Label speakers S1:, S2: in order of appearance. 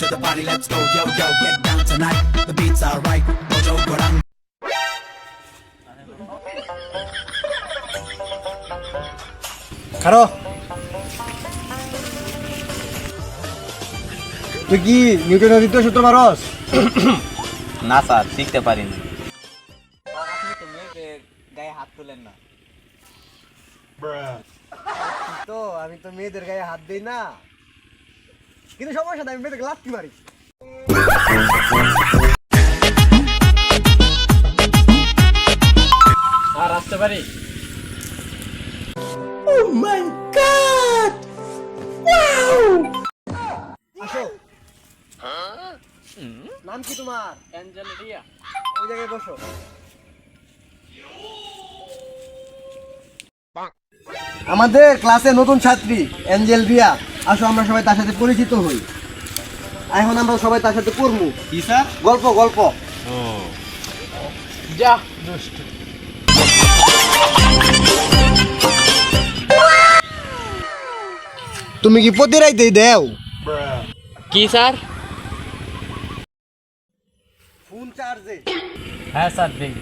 S1: to the party, let's go, yo, yo, get down tonight. The beats are right, Mojo Gorang.
S2: খারো তুই কি নিউটনের দ্বিতীয় সূত্র পারস
S3: না স্যার শিখতে পারিনি
S2: তো আমি তো মেয়েদের গায়ে হাত দিই না। কিন্তু সমস্যা আমি মেয়েদের লাত্তি মারি।
S4: আর আসতে পারি?
S2: আসো। নাম কি তোমার?
S4: অ্যাঞ্জেল
S2: ওই জায়গায় বসো। আমাদের ক্লাসে নতুন ছাত্রী অ্যাঞ্জেল ভিয়া আসো আমরা সবাই তার সাথে পরিচিত হই। এখন আমরা সবাই তার সাথে করব
S3: কি স্যার?
S2: গল্প গল্প।
S4: যা।
S2: তুমি কি প্রতি রাইতেই দেও?
S4: কি স্যার?
S2: ফোন চার্জে।
S4: হ্যাঁ স্যার দিন